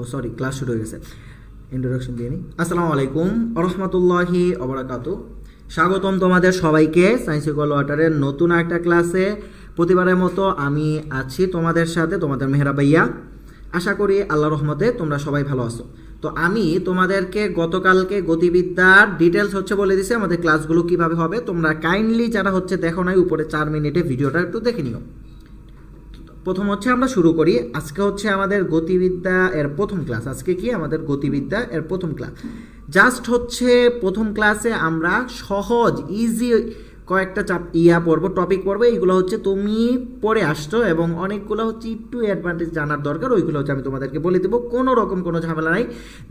ও sorry, class শুরু হয়ে গেছে। ইন্ট্রোডাকশন দিয়ে নিই আসসালামু আলাইকুম রহমতুল্লাহি অবরাকাতু স্বাগতম তোমাদের সবাইকে সায়েন্স ইকুয়াল ওয়াটারের নতুন একটা ক্লাসে। প্রতিবারের মতো আমি আছি তোমাদের সাথে, তোমাদের মেহরা ভাইয়া। আশা করি আল্লাহ রহমতে তোমরা সবাই ভালো আছো। তো আমি তোমাদেরকে গতকালকে গতিবিদ্যার ডিটেলস হচ্ছে বলে দিছি আমাদের ক্লাসগুলো কীভাবে হবে। তোমরা কাইন্ডলি যারা হচ্ছে দেখো নাই, উপরে চার মিনিটে ভিডিওটা একটু দেখে নিও। প্রথম হচ্ছে আমরা শুরু করি। আজকে হচ্ছে আমাদের গতিবিদ্যা এর প্রথম ক্লাস। আজকে কি? আমাদের গতিবিদ্যা এর প্রথম ক্লাস। জাস্ট হচ্ছে প্রথম ক্লাসে আমরা সহজ ইজি কয়েকটা চাপ ইয়া পড়ব টপিক পড়ব, এইগুলো হচ্ছে তুমি পড়ে আসছো এবং অনেকগুলো হচ্ছে একটু অ্যাডভান্টেজ জানার দরকার, ওইগুলো হচ্ছে আমি তোমাদেরকে বলে দেবো, কোনো রকম কোনো ঝামেলা নাই।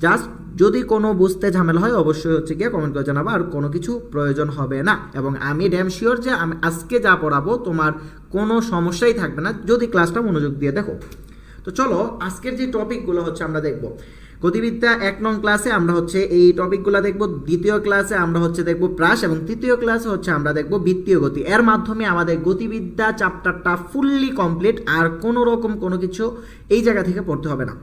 জাস্ট যদি কোনো বুঝতে ঝামেলা হয়, অবশ্যই হচ্ছে গিয়ে কমেন্ট করে জানাব, আর কোনো কিছু প্রয়োজন হবে না। এবং আমি ড্যাম শিওর যে আমি আজকে যা পড়াবো, তোমার কোনো সমস্যাই থাকবে না, যদি ক্লাসটা মনোযোগ দিয়ে দেখো। তো চলো, আজকের যে টপিকগুলো হচ্ছে আমরা দেখব। গতিবিদ্যা এক নং ক্লাসে আমরা হচ্ছে এই টপিকগুলো দেখব। দ্বিতীয় ক্লাসে আমরা হচ্ছে দেখব প্রাস এবং তৃতীয় ক্লাসে হচ্ছে আমরা দেখব বৃত্তীয় গতি। এর মাধ্যমে আমাদের গতিবিদ্যা চ্যাপ্টারটা ফুললি কমপ্লিট আর কোনো রকম কোনো কিছু এই জায়গা থেকে পড়তে হবে না।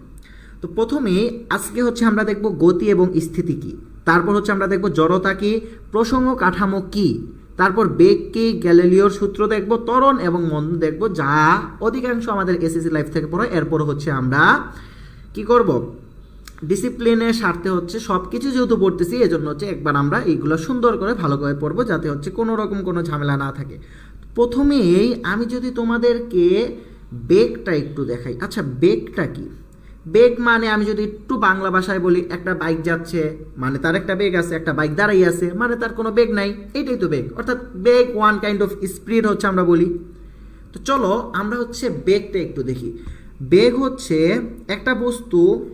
তো প্রথমে আজকে হচ্ছে আমরা দেখব গতি এবং স্থিতি কি। তারপর হচ্ছে আমরা দেখব জড়তা কি, প্রসঙ্গ কাঠামো কি। তারপর বেগ কি, গ্যালিলিওর সূত্র দেখব, ত্বরণ এবং মন্দ দেখব, যা অধিকাংশ আমাদের এসএসসি লাইফ থেকে পড়ে। এরপর হচ্ছে আমরা কি করব? ডিসিপ্লিনের স্বার্থে হচ্ছে সব কিছু যেহেতু পড়তেছি, এজন্য হচ্ছে একবার আমরা এইগুলো সুন্দর করে ভালো করে পড়ব যাতে হচ্ছে কোনো রকম কোনো ঝামেলা না থাকে। প্রথমেই আমি যদি তোমাদেরকে বেগটা একটু দেখাই। আচ্ছা বেগটা কি? বেগ মানে আমি যদি একটু বাংলা ভাষায় বলি, একটা বাইক যাচ্ছে মানে তার একটা বেগ আছে, একটা বাইক দাঁড়াই আছে মানে তার কোনো বেগ নাই, এটাই তো বেগ অর্থাৎ বেগ ওয়ান কাইন্ড অফ স্পিড হচ্ছে আমরা বলি। তো চলো আমরা হচ্ছে বেগটা একটু দেখি। বেগ হচ্ছে একটা বস্তু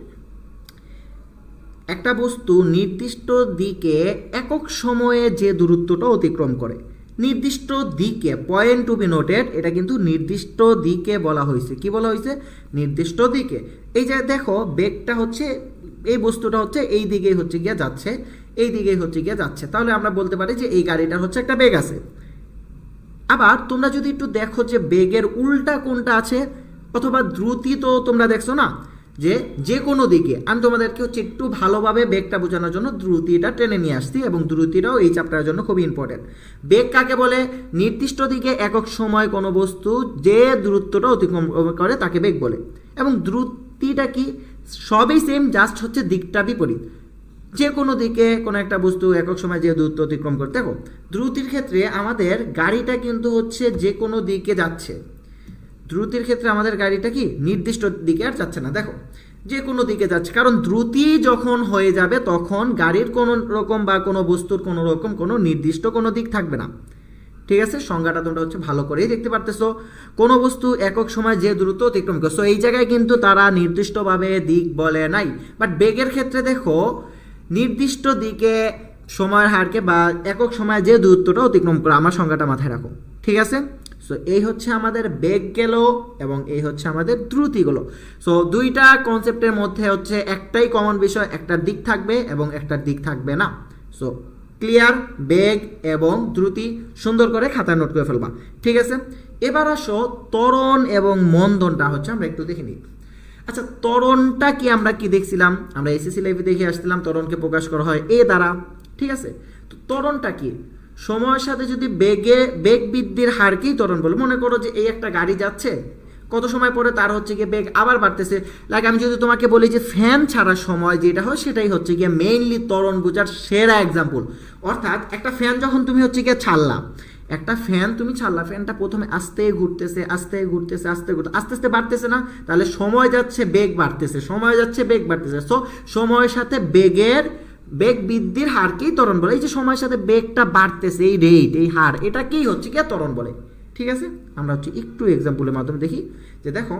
একটা বস্তু নির্দিষ্ট দিকে একক সময়ে যে দূরত্বটা অতিক্রম করে। নির্দিষ্ট দিকে পয়েন্ট টু বি নোটেড এটা কিন্তু নির্দিষ্ট দিকে বলা হয়েছে। কি বলা হয়েছে? নির্দিষ্ট দিকে। এই যে দেখো, বেগটা হচ্ছে, এই বস্তুটা হচ্ছে এই দিকেই হচ্ছে গিয়ে যাচ্ছে, এই দিকেই হচ্ছে গিয়ে যাচ্ছে। তাহলে আমরা বলতে পারি যে এই গাড়িটার হচ্ছে একটা বেগ আছে। আবার তোমরা যদি একটু দেখো যে বেগের উল্টা কোনটা আছে, অথবা দ্রুতি তো তোমরা দেখছ না যে যে কোনো দিকে। আমি তোমাদেরকে হচ্ছে একটু ভালোভাবে বেগটা বোঝানোর জন্য দ্রুতিটা টেনে নিয়ে আসছি এবং দ্রুতিটাও এই চ্যাপ্টারের জন্য খুবই ইম্পর্টেন্ট বেগ কাকে বলে? নির্দিষ্ট দিকে একক সময় কোনো বস্তু যে দূরত্বটা অতিক্রম করে তাকে বেগ বলে। এবং দ্রুতিটা কি? সবই সেম জাস্ট হচ্ছে দিকটা বিপরীত। যে কোনো দিকে কোনো একটা বস্তু একক সময় যে দূরত্ব অতিক্রম করতে দেখো, দ্রুতির ক্ষেত্রে আমাদের গাড়িটা কিন্তু হচ্ছে যে কোনো দিকে যাচ্ছে। দ্রুতির ক্ষেত্রে আমাদের গাড়িটা কি নির্দিষ্ট দিকে আর যাচ্ছে না। দেখো, যে কোনো দিকে যাচ্ছে, কারণ দ্রুতি যখন হয়ে যাবে তখন গাড়ির কোনো রকম বা কোনো বস্তুর কোনো রকম কোনো নির্দিষ্ট কোনো দিক থাকবে না। ঠিক আছে? সংজ্ঞাটা তোমরা হচ্ছে ভালো করেই দেখতে পারতেছো। কোনো বস্তু একক সময় যে দ্রুত অতিক্রম করে সো এই জায়গায় কিন্তু তারা নির্দিষ্টভাবে দিক বলে নাই। বাট বেগের ক্ষেত্রে দেখো, নির্দিষ্ট দিকে সময়ের হারকে বা একক সময় যে দূরত্বটা অতিক্রম করে, আমার সংজ্ঞাটা মাথায় রাখো। ঠিক আছে? সো এই হচ্ছে আমাদের বেগ গেল এবং এই হচ্ছে আমাদের দ্রুতি গেল। সো দুইটা কনসেপ্টের মধ্যে হচ্ছে একটাই কমন বিষয়, একটার দিক থাকবে এবং একটার দিক থাকবে না। সো ক্লিয়ার বেগ এবং দ্রুতি সুন্দর করে খাতায় নোট করে ফেলবা। ঠিক আছে? এবার আসো ত্বরণ এবং মন্দনটা হচ্ছে আমরা একটু দেখে নিই। আচ্ছা ত্বরণটা কি আমরা কি দেখছিলাম? আমরা এসএসসি লাইফে দেখে আসছিলাম তরণকে প্রকাশ করা হয় এ দ্বারা। ঠিক আছে? তো ত্বরণটা কি? সময়ের সাথে যদি বেগে, বেগ বৃদ্ধির হারকেই ত্বরণ বলে? মনে করো যে এই একটা গাড়ি যাচ্ছে, কত সময় পরে তার হচ্ছে গিয়ে বেগ আবার বাড়তেছে। লাইক আমি যদি তোমাকে বলি যে ফ্যান ছাড়ার সময় যেটা হয়, সেটাই হচ্ছে গিয়ে মেইনলি ত্বরণ বোঝার সেরা এক্সাম্পল অর্থাৎ একটা ফ্যান যখন তুমি হচ্ছে গিয়ে ছাড়লা, একটা ফ্যান তুমি ছাড়লা ফ্যানটা প্রথমে আস্তে ঘুরতেছে আস্তে ঘুরতেছে, আস্তে ঘুরতে, আস্তে আস্তে বাড়তেছে না? তাহলে সময় যাচ্ছে, বেগ বাড়তেছে, সময় যাচ্ছে, বেগ বাড়তেছে। সো সময়ের সাথে বেগের বেগ বৃদ্ধির হারকেই ত্বরণ বলে? এই যে সময়ের সাথে বেগটা বাড়তেছে, এই রেট এই হার, এটাকেই হচ্ছে কি ত্বরণ বলে। ঠিক আছে? আমরা হচ্ছে একটু এক্সাম্পলের মাধ্যমে দেখি। যে দেখো,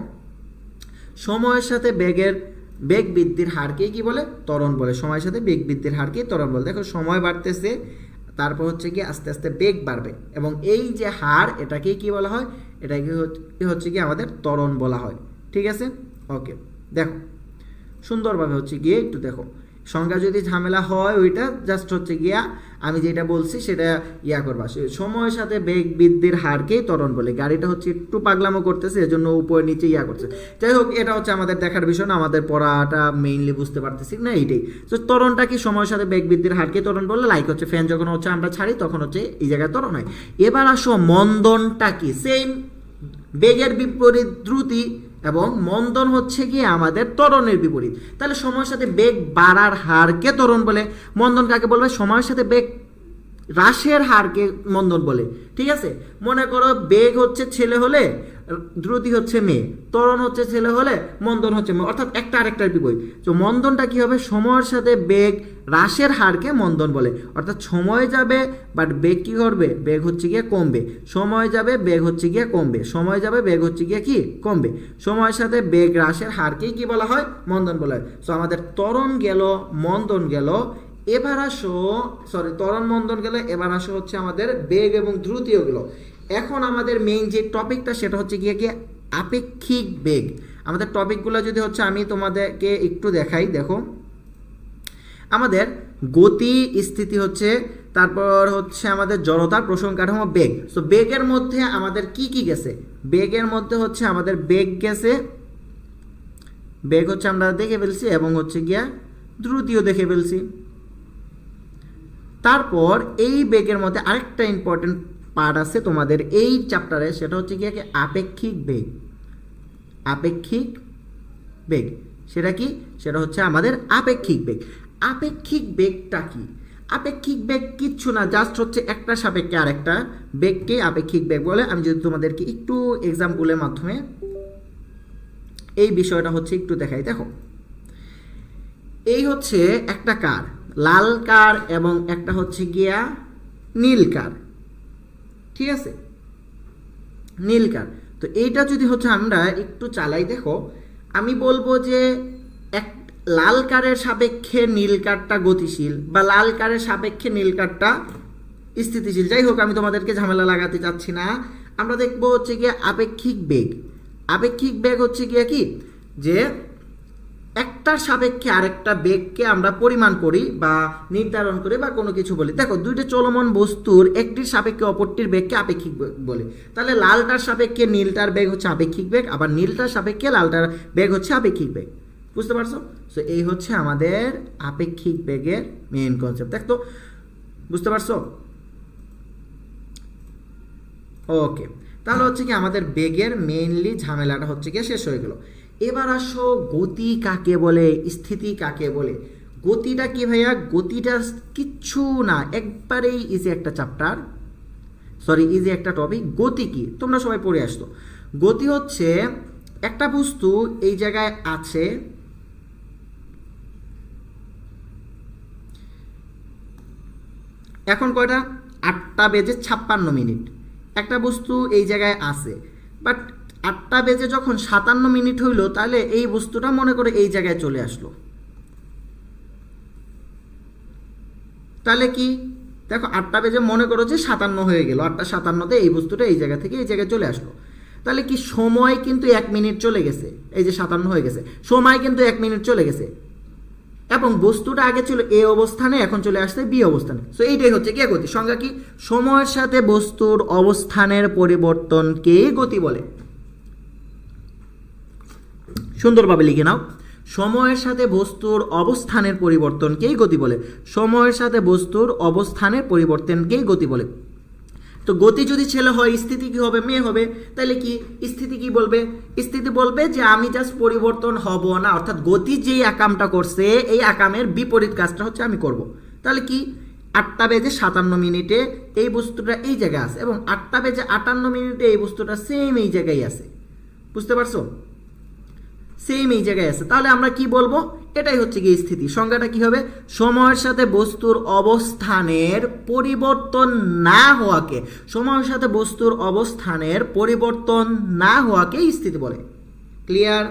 সময়ের সাথে বেগের বেগ বৃদ্ধির হারকেই কি বলে? ত্বরণ বলে। সময়ের সাথে বেগ বৃদ্ধির হারকেই ত্বরণ বলে। দেখো, সময় বাড়তেছে, তারপর হচ্ছে কি আস্তে আস্তে বেগ বাড়বে। এবং এই যে হার, এটাকেই কি বলা হয়? এটাকে হচ্ছে কি আমাদের ত্বরণ বলা হয়। ঠিক আছে? ওকে দেখো, সুন্দরভাবে হচ্ছে গিয়ে একটু দেখো। সংখ্যা যদি ঝামেলা হয় ওইটা জাস্ট হচ্ছে গিয়া আমি যেটা বলছি সেটা ইয়া করবা। সময়ের সাথে বেগ বৃদ্ধির হারকেই ত্বরণ বলে। গাড়িটা হচ্ছে একটু পাগলামো করতেছে, এজন্য উপরে নিচে ইয়া করছে। যাই হোক, এটা হচ্ছে আমাদের দেখার বিষয় না, আমাদের পড়াটা মেইনলি বুঝতে পারতেছি না এইটাই। তো ত্বরণটা কি সময়ের সাথে বেগ বৃদ্ধির হারকে ত্বরণ বলে? লাইক হচ্ছে ফ্যান যখন হচ্ছে আমরা ছাড়ি, তখন হচ্ছে এই জায়গায় ত্বরণ হয়। এবার আসো মন্দনটা কি? সেম বেগের বিপরীত দ্রুতি এবং মন্দন হচ্ছে কি আমাদের ত্বরণের বিপরীত। তাহলে সময়ের সাথে বেগ বাড়ার হারকে ত্বরণ বলে। মন্দন কাকে বলবে? সময়ের সাথে বেগ হ্রাসের হারকে মন্দন বলে। ঠিক আছে? মনে করো বেগ হচ্ছে ছেলে হলে দ্রুতি হচ্ছে মেয়ে ত্বরণ হচ্ছে ছেলে হলে মন্দন হচ্ছে মেয়ে অর্থাৎ একটা আরেকটার বিপরীত। তো মন্দনটা কি হবে? সময়ের সাথে বেগ হ্রাসের হারকে মন্দন বলে। অর্থাৎ সময় যাবে বাট বেগ কি করবে? বেগ হচ্ছে গিয়ে কমবে। সময় যাবে, বেগ হচ্ছে গিয়ে কমবে। সময় যাবে, বেগ হচ্ছে গিয়ে কি? কমবে। সময়ের সাথে বেগ হ্রাসের হারকেই কি বলা হয়? মন্দন বলা হয়। সো আমাদের ত্বরণ গেল, মন্দন গেল, এবার আসো সরি ত্বরণ, মন্দন গেলে, এবার আসো হচ্ছে আমাদের বেগ এবং দ্রুতিও গেল। এখন আমাদের মেইন যে টপিকটা সেটা হচ্ছে গিয়ে কি আপেক্ষিক বেগ। আমাদের টপিকগুলো যদি হচ্ছে আমি তোমাদেরকে একটু দেখাই, দেখো। আমাদের গতি স্থিতি হচ্ছে, তারপর হচ্ছে আমাদের জড়তা প্রসঙ্গ কাঠামো বেগ। সো বেগের মধ্যে আমাদের কি কি গেছে? বেগের মধ্যে হচ্ছে আমাদের বেগ গেছে, বেগ হচ্ছে আমরা দেখে ফেলছি এবং হচ্ছে গিয়া দ্রুতিও দেখে ফেলছি। তারপর এই বেগের মধ্যে আরেকটা ইম্পর্টেন্ট পার্ট আছে তোমাদের এই চ্যাপ্টারে সেটা হচ্ছে কি? আপেক্ষিক বেগ। আপেক্ষিক বেগ। সেটা কি? সেটা হচ্ছে আমাদের আপেক্ষিক বেগ। আপেক্ষিক বেগটা কি? আপেক্ষিক বেগ কিচ্ছু না জাস্ট হচ্ছে একটা সাপেক্ষে আর একটা বেগকে আপেক্ষিক বেগ বলে। আমি যদি তোমাদেরকে একটু এক্সাম্পলের মাধ্যমে এই বিষয়টা হচ্ছে একটু দেখাই। দেখো, এই হচ্ছে একটা কার, লাল কার এবং একটা হচ্ছে গিয়া নীল কার। ঠিক আছে? নীল কার। তো এইটা যদি হচ্ছে আমরা একটু চালাই, দেখো, আমি বলব যে এক, লাল কারের সাপেক্ষে নীল কারটা গতিশীল বা লাল কারের সাপেক্ষে নীল কারটা স্থিতিশীল। যাই হোক, আমি তোমাদেরকে ঝামেলা লাগাতে চাচ্ছি না। আমরা দেখব হচ্ছে গিয়ে আপেক্ষিক বেগ। আপেক্ষিক বেগ হচ্ছে গিয়ে কি? যে একটার সাপেক্ষে আরেকটা বেগকে আমরা পরিমাণ করি বা নির্ধারণ করি বা কোনো কিছু বলি। দেখো, দুইটা চলমান বস্তুর একটির সাপেক্ষে অপরটির বেগকে আপেক্ষিক বেগ বলে। তাহলে লালটার সাপেক্ষে নীলটার বেগ হচ্ছে আপেক্ষিক বেগ, আবার নীলটার সাপেক্ষে লালটার বেগ হচ্ছে আপেক্ষিক বেগ। বুঝতে পারছ? সো এই হচ্ছে আমাদের আপেক্ষিক বেগের মেইন কনসেপ্ট দেখতো? বুঝতে পারছ? ওকে তাহলে হচ্ছে কি আমাদের বেগের মেইনলি ঝামেলাটা হচ্ছে কি শেষ হয়ে গেল। এবার আসো গতি কাকে বলে, স্থিতি কাকে বলে? গতিটা কি ভাইয়া? গতিটা কিচ্ছু না, একবারেই ইজি একটা চ্যাপ্টার সরি ইজি একটা টপিক গতি কি? তোমরা সবাই পড়ে আসতো গতি হচ্ছে একটা বস্তু এই জায়গায় আছে, এখন কয়টা? আটটা বেজে ছাপ্পান্ন মিনিট। একটা বস্তু এই জায়গায় আছে বাট আটটা বেজে যখন সাতান্ন মিনিট হইল, তাহলে এই বস্তুটা মনে করে এই জায়গায় চলে আসলো। তাহলে কি? দেখো, আটটা বেজে মনে করো যে সাতান্ন হয়ে গেল। আটটা সাতান্নতে এই বস্তুটা এই জায়গা থেকে এই জায়গায় চলে আসলো। তাহলে কি সময় কিন্তু এক মিনিট চলে গেছে? এই যে সাতান্ন হয়ে গেছে। সময় কিন্তু এক মিনিট চলে গেছে। এবং বস্তুটা আগে ছিল এ অবস্থানে, এখন চলে আসছে বি অবস্থানে। সো এইটাই হচ্ছে কে গতি? সংজ্ঞা কি? সময়ের সাথে বস্তুর অবস্থানের পরিবর্তনকে গতি বলে। সুন্দরভাবে লিখে নাও। সময়ের সাথে বস্তুর অবস্থানের পরিবর্তনকেই গতি বলে। সময়ের সাথে বস্তুর অবস্থানের পরিবর্তনকেই গতি বলে। তো গতি যদি ছেলে হয়, স্থিতি কি হবে? মেয়ে হবে। তাহলে কি? স্থিতি কি বলবে? স্থিতি বলবে যে আমি জাস্ট পরিবর্তন হব না। অর্থাৎ গতি যেই আকামটা করছে, এই আকামের বিপরীত কাজটা হচ্ছে আমি করব। তাহলে কি? আটটা বেজে সাতান্ন মিনিটে এই বস্তুটা এই জায়গায় আছে এবং আটটা বেজে আটান্ন মিনিটে এই বস্তুটা সেম এই জায়গায় আছে। বুঝতে পারছ? সেম এই জায়গায় আছে। তাহলে আমরা কি বলব? এটাই হচ্ছে কি স্থিতি। সংজ্ঞাটা কি হবে? সময়ের সাথে বস্তুর অবস্থানের পরিবর্তন না হওয়াকে, সময়ের সাথে বস্তুর অবস্থানের পরিবর্তন না হওয়াকে স্থিতি বলে। ক্লিয়ার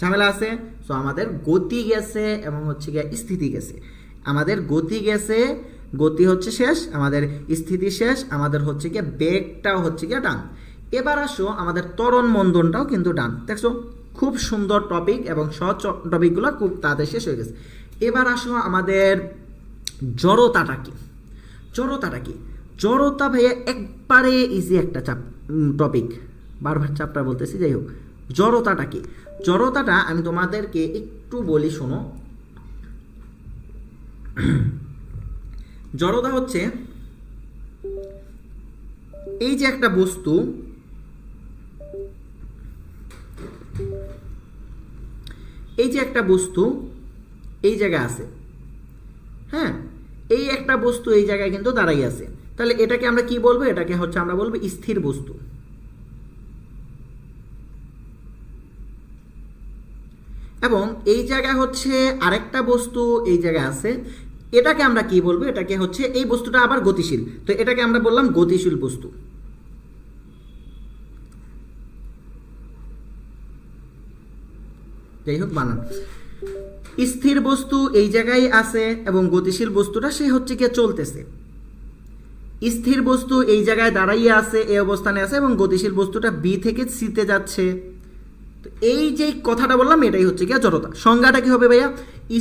ঝামেলা আছে? সো আমাদের গতি গেছে এবং হচ্ছে গিয়ে স্থিতি গেছে। আমাদের গতি গেছে, গতি হচ্ছে শেষ, আমাদের স্থিতি শেষ, আমাদের হচ্ছে গিয়ে বেগটাও হচ্ছে গিয়ে ডান। এবার আসো আমাদের ত্বরণ মন্দনটাও কিন্তু ডান। দেখছ? খুব সুন্দর টপিক এবং সহজ টপিকগুলো খুব তাড়াতাড়ি শেষ হয়ে গেছে। এবার আসো আমাদের জড়তাটা কি? জড়তাটা কি? জড়তা ভাইয়া একবারে ইজি একটা চাপ টপিক বারবার চাপটা বলতেছি, যাই হোক। জড়তাটা কি? জড়তাটা আমি তোমাদেরকে একটু বলি, শোনো। জড়তা হচ্ছে এই যে একটা বস্তু এই যে একটা বস্তু এই জায়গায় আছে হ্যাঁ? এই একটা বস্তু এই জায়গায় কিন্তু দাঁড়াই আছে। তাহলে এটাকে আমরা কি বলব? এটাকে হচ্ছে আমরা বলব স্থির বস্তু। এবং এই জায়গা হচ্ছে আরেকটা বস্তু এই জায়গায় আছে। এটাকে আমরা কি বলব? এটাকে হচ্ছে এই বস্তুটা আবার গতিশীল। তো এটাকে আমরা বললাম গতিশীল বস্তু। যাই হোক বানান। স্থির বস্তু এই জায়গায় আছে এবং গতিশীল বস্তুটা সে হচ্ছে গিয়ে চলতেছে। স্থির বস্তু এই জায়গায় দাঁড়াইয়ে আছে এই অবস্থানে আছে এবং গতিশীল বস্তুটা বি থেকে সিতে যাচ্ছে। তো এই যে কথাটা বললাম, এটাই হচ্ছে গিয়ে জড়তা। সংজ্ঞাটা কি হবে ভাইয়া?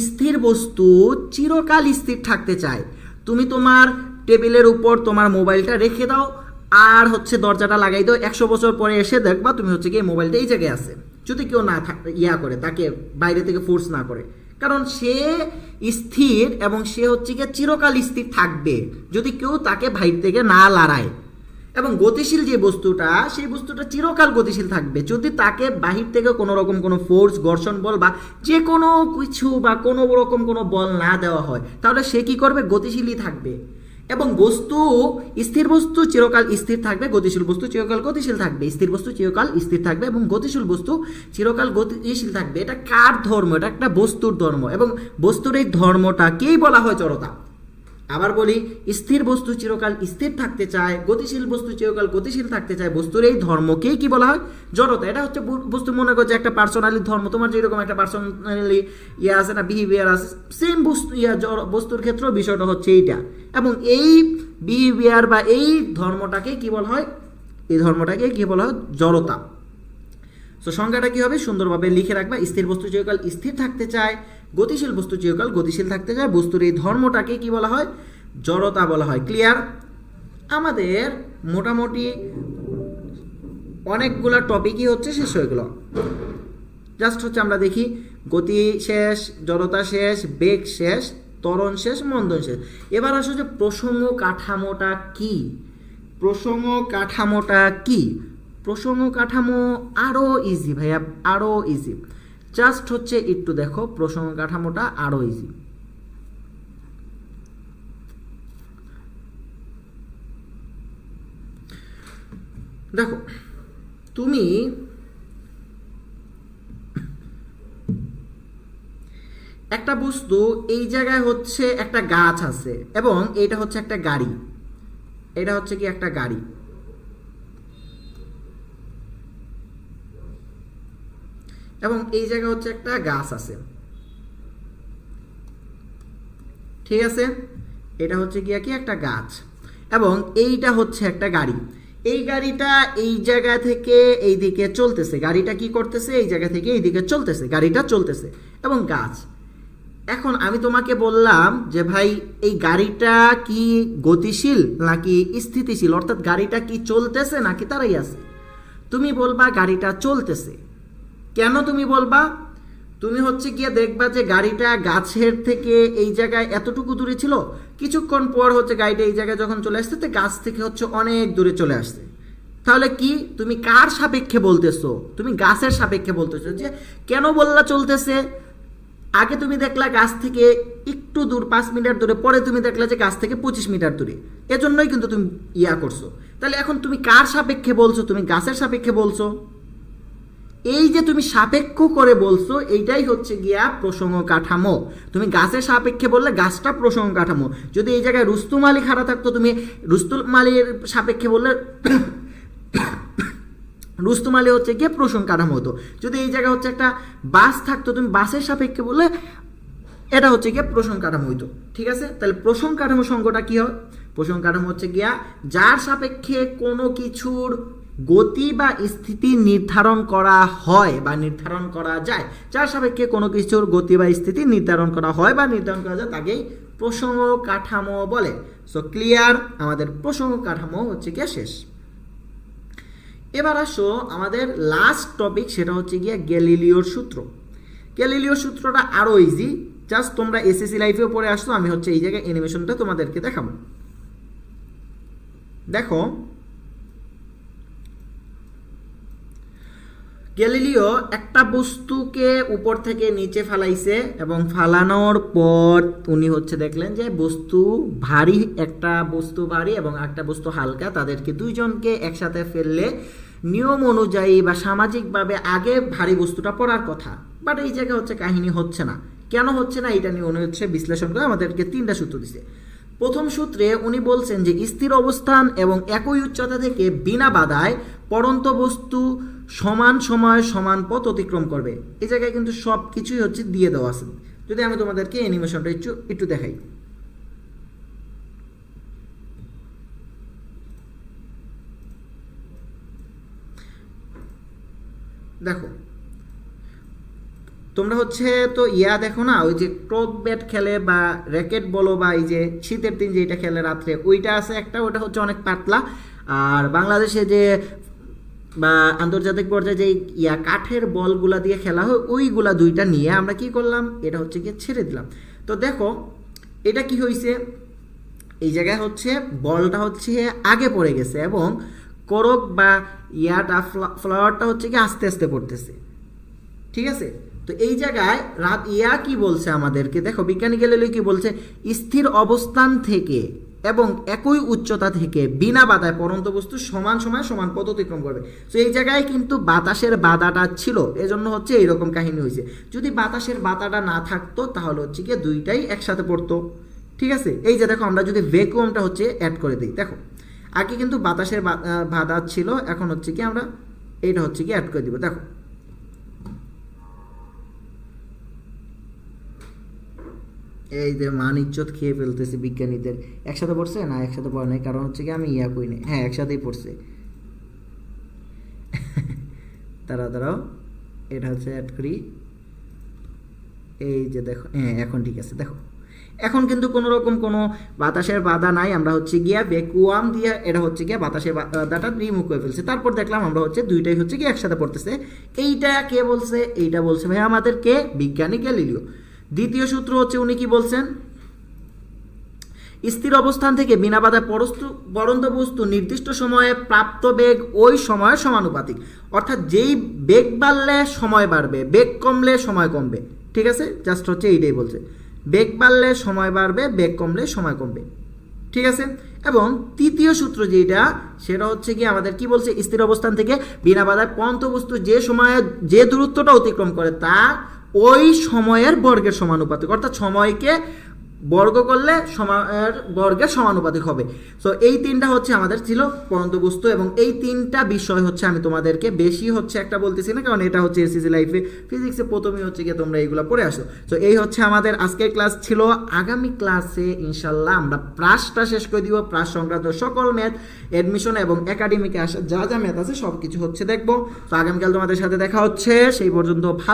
স্থির বস্তু চিরকাল স্থির থাকতে চায়। তুমি তোমার টেবিলের উপর তোমার মোবাইলটা রেখে দাও, আর হচ্ছে দরজাটা লাগাই দাও। একশো বছর পরে এসে দেখবা তুমি হচ্ছে গিয়ে মোবাইলটা এই জায়গায় আছে। যদি কেউ না ইয়া করে, তাকে বাইরে থেকে ফোর্স না করে। কারণ সে স্থির এবং সে হচ্ছে গিয়ে চিরকাল স্থির থাকবে যদি কেউ তাকে বাইর থেকে না লড়ায়। এবং গতিশীল যে বস্তুটা, সেই বস্তুটা চিরকাল গতিশীল থাকবে। যদি তাকে বাহির থেকে কোনো রকম কোনো ফোর্স ঘর্ষণ বল বা যে কোনো কিছু বা কোনো রকম কোনো বল না দেওয়া হয়, তাহলে সে কি করবে? গতিশীলই থাকবে। এবং বস্তু স্থির বস্তু চিরকাল স্থির থাকবে, গতিশীল বস্তু চিরকাল গতিশীল থাকবে। স্থির বস্তু চিরকাল স্থির থাকবে এবং গতিশীল বস্তু চিরকাল গতিশীল থাকবে। এটা কার ধর্ম? এটা একটা বস্তুর ধর্ম এবং বস্তুর এই ধর্মটাকেই বলা হয় জড়তা। আবার বলি, স্থির বস্তু চিরকাল স্থির থাকতে চায়, গতিশীল বস্তু চিরকাল গতিশীল থাকতে চায়, বস্তুর এই ধর্মকেই কি বলা হয়? জড়তা। এটা হচ্ছে বস্তু মনে করছে একটা পার্সোনালি ধর্ম। তোমার যেরকম একটা পার্সোনালি ইয়ে আছে না বিহেভিয়ার আছে সেম বস্তু ইয়া বস্তুর ক্ষেত্রেও বিষয়টা হচ্ছে এইটা। এবং এই বিহেভিয়ার বা এই ধর্মটাকে কি বলা হয়? এই ধর্মটাকে কি বলা হয়? জড়তা। সো সংজ্ঞাটা কি হবে? সুন্দরভাবে লিখে রাখবা। স্থির বস্তু চিরকাল স্থির থাকতে চায় গতিশীল বস্তু চিরকাল গতিশীল থাকতে চায়। বস্তুর এই ধর্মটাকে কি বলা হয়? জড়তা বলা হয়। ক্লিয়ার আমাদের মোটামুটি অনেকগুলা টপিকই হচ্ছে শেষ হয়ে গেল। জাস্ট হচ্ছে আমরা দেখি, গতি শেষ, জড়তা শেষ, বেগ শেষ, ত্বরণ শেষ, মন্দন শেষ। এবার আসো যে প্রসঙ্গ কাঠামোটা কি? প্রসঙ্গ কাঠামোটা কি? প্রসঙ্গ কাঠামো আরও ইজি ভাইয়া আরও ইজি জাস্ট হচ্ছে একটু দেখো, প্রসঙ্গ কাঠামোটা আরও ইজি দেখো, তুমি একটা বস্তু, এই জায়গায় হচ্ছে একটা গাছ আছে, এবং এটা হচ্ছে একটা গাড়ি। এটা হচ্ছে কি একটা গাড়ি? এবং এই জায়গা হচ্ছে একটা গাছ আছে। ঠিক আছে? এটা হচ্ছে গিয়া কি? একটা গাছ। এবং এইটা হচ্ছে একটা গাড়ি। এই গাড়িটা এই জায়গা থেকে এই দিকে চলতেছে। গাড়িটা কি করতেছে? এই জায়গা থেকে এই দিকে চলতেছে। গাড়িটা চলতেছে। এবং গাছ। এখন আমি তোমাকে বললাম যে, ভাই, এই গাড়িটা কি গতিশীল নাকি স্থিতিশীল? অর্থাৎ গাড়িটা কি চলতেছে নাকি তারাই আছে? তুমি বলবা গাড়িটা চলতেছে। কেন তুমি বলবা? তুমি হচ্ছে গিয়ে দেখবা যে গাড়িটা গাছের থেকে এই জায়গায় এতটুকু দূরে ছিল, কিছুক্ষণ পর হচ্ছে গাড়িটা এই জায়গায় যখন চলে আসছে, তো গাছ থেকে হচ্ছে অনেক দূরে চলে আসছে। তাহলে কি? তুমি কার সাপেক্ষে বলতেছো? তুমি গাছের সাপেক্ষে বলতেছো যে কেন বললা চলতেছে? আগে তুমি দেখলা গাছ থেকে একটু দূর, পাঁচ মিটার দূরে, পরে তুমি দেখলা যে গাছ থেকে পঁচিশ মিটার দূরে। এজন্যই কিন্তু তুমি ইয়া করছ। তাহলে এখন তুমি কার সাপেক্ষে বলছো? তুমি গাছের সাপেক্ষে বলছো। এই যে তুমি সাপেক্ষ করে বলছো, এইটাই হচ্ছে গিয়া প্রসঙ্গ কাঠামো। তুমি গাছের সাপেক্ষে বললে গাছটা প্রসঙ্গ কাঠামো। যদি এই জায়গায় রুস্তুম আলী খাড়া থাকতো, তুমি রুস্তুম আলীর সাপেক্ষে বললে রুস্তুম আলী হচ্ছে গিয়ে প্রসঙ্গ কাঠামো হতো। যদি এই জায়গায় হচ্ছে একটা বাস থাকতো, তুমি বাসের সাপেক্ষে বললে এটা হচ্ছে গিয়ে প্রসঙ্গ কাঠামো হইতো। ঠিক আছে? তাহলে প্রসঙ্গ কাঠামো সঙ্গটা কি হয়? প্রসঙ্গ কাঠামো হচ্ছে গিয়া যার সাপেক্ষে কোনো কিছুর গতি বা স্থিতি নির্ধারণ করা হয় বা নির্ধারণ করা যায়। যার সাপেক্ষে কোনো কিছুর গতি বা স্থিতি নির্ধারণ করা হয় বা নির্ধারণ করা যায়, তাকেই প্রসঙ্গ কাঠামো বলে। সো ক্লিয়ার আমাদের প্রসঙ্গ কাঠামো হচ্ছে গিয়ে শেষ। এবার আসো আমাদের লাস্ট টপিক সেটা হচ্ছে গিয়ে গ্যালিলিওর সূত্র। গ্যালিলিওর সূত্রটা আরও ইজি জাস্ট তোমরা এসএসসি লাইফেও পড়ে আসছো, আমি হচ্ছে এই জায়গায় অ্যানিমেশনটা তোমাদেরকে দেখাবো। দেখো গ্যালিলিও একটা বস্তুকে উপর থেকে নিচে ফালাইছে এবং ফালানোর পর উনি হচ্ছে দেখলেন যে বস্তু ভারী, একটা বস্তু ভারী এবং একটা বস্তু হালকা। তাদেরকে দুইজনকে একসাথে ফেললে নিয়ম অনুযায়ী বা সামাজিকভাবে আগে ভারী বস্তুটা পড়ার কথা। বাট এই জায়গায় হচ্ছে কাহিনী হচ্ছে না। কেন হচ্ছে না? এটা নিয়ে উনি হচ্ছে বিশ্লেষণ করে আমাদেরকে তিনটা সূত্র দিছে। প্রথম সূত্রে উনি বলছেন যে স্থির অবস্থান এবং একই উচ্চতা থেকে বিনা বাধায় পরন্ত বস্তু সমান সময় সমান পথ অতিক্রম করবে। এই জায়গায় কিন্তু সব কিছুই হচ্ছে দিয়ে দেওয়া আছে। যদি আমি তোমাদেরকে অ্যানিমেশনটা একটু একটু দেখাই। দেখো, তোমরা হচ্ছে তো ইয়া দেখো না, ওই যে ক্রক ব্যাট খেলে বা র্যাকেট বলো বা এই যে শীতের দিন যেটা খেলে রাত্রে, ওইটা আছে একটা ওটা হচ্ছে অনেক পাতলা। আর বাংলাদেশে যে বা আন্তর্জাতিক পর্যায়ে যে ইয়া কাঠের বলগুলা দিয়ে খেলা হয়, ওইগুলা দুইটা নিয়ে আমরা কি করলাম? এটা হচ্ছে গিয়ে ছেড়ে দিলাম। তো দেখো, এটা কি হয়েছে এই জায়গায় হচ্ছে বলটা হচ্ছে আগে পড়ে গেছে এবং করক বা ইয়াটা ফ্লাওয়ারটা হচ্ছে কি আস্তে আস্তে পড়তেছে। ঠিক আছে? তো এই জায়গায় রাত ইয়া কি বলছে আমাদেরকে? দেখো বিজ্ঞানী গেলে কি বলছে? স্থির অবস্থান থেকে এবং একই উচ্চতা থেকে বিনা বাধায় পরন্ত বস্তু সমান সময় সমান পথ অতিক্রম করবে। তো এই জায়গায় কিন্তু বাতাসের বাধাটা ছিল। এজন্য হচ্ছে এইরকম কাহিনী হয়েছে যদি বাতাসের বাধাটা না থাকতো, তাহলে হচ্ছে কি দুইটাই একসাথে পড়তো। ঠিক আছে? এই যে দেখো, আমরা যদি ভ্যাকুয়ামটা হচ্ছে অ্যাড করে দিই। দেখো, আগে কিন্তু বাতাসের বাধা ছিল। এখন হচ্ছে কি আমরা এইটা হচ্ছে কি অ্যাড করে দিব। দেখো এই যে মান ইজ্জত খেয়ে ফেলতেছে বিজ্ঞানীদের। একসাথে পড়ছে না একসাথে পড়ে নাই? কারণ হচ্ছে কি আমি ইয়া কই নাই। হ্যাঁ একসাথেই পড়ছে। তারা তারাও এটা হচ্ছে অ্যাড করি। এই যে দেখো হ্যাঁ এখন ঠিক আছে। দেখো, এখন কিন্তু কোনো রকম কোনো বাতাসের বাধা নাই। আমরা হচ্ছে গিয়া ভ্যাকুয়াম দিয়ে এটা হচ্ছে গিয়া বাতাসের বাধাটা রিমুভ করে ফেলছে। তারপর দেখলাম আমরা হচ্ছে দুইটাই হচ্ছে গিয়ে একসাথে পড়তেছে। এইটা কে বলছে? এইটা বলছে ভাই আমাদেরকে বিজ্ঞানী গ্যালিলিও দ্বিতীয় সূত্র হচ্ছে, উনি কি বলছেন? স্থির অবস্থান থেকে বিনা বাধায় পরন্ত বস্তু নির্দিষ্ট সময়ে প্রাপ্ত বেগ ওই সময়ের সমানুপাতিক। অর্থাৎ যেই বেগ বাড়লে সময় বাড়বে, বেগ কমলে সময় কমবে। ঠিক আছে? জাস্ট হচ্ছে এইটাই বলছে। বেগ বাড়লে সময় বাড়বে, বেগ কমলে সময় কমবে। ঠিক আছে? এবং তৃতীয় সূত্র যেটা, সেটা হচ্ছে কি আমাদের কি বলছে? স্থির অবস্থান থেকে বিনা বাধায় পন্ত বস্তু যে সময়ে যে দূরত্বটা অতিক্রম করে, তা ওই সময়ের বর্গের সমানুপাতিক, অর্থাৎ সময়কে বর্গ করলে সময়ের বর্গের সমানুপাতিক হবে। সো এই তিনটা হচ্ছে আমাদের ছিল পরন্ত বস্তু এবং এই তিনটা বিষয় হচ্ছে আমি তোমাদেরকে বেশি হচ্ছে একটা বলতেছি না, কারণ এটা হচ্ছে এসএসসি লাইফে ফিজিক্সে প্রথমেই হচ্ছে গিয়ে তোমরা এইগুলো পড়ে আসো। তো এই হচ্ছে আমাদের আজকের ক্লাস ছিল। আগামী ক্লাসে ইনশাল্লাহ আমরা প্রাসটা শেষ করে দিব। প্রাস সংক্রান্ত সকল ম্যাথ অ্যাডমিশন এবং একাডেমিকে আসা যা যা ম্যাথ আছে সব কিছু হচ্ছে দেখব। তো আগামীকাল তোমাদের সাথে দেখা হচ্ছে। সেই পর্যন্ত ভালো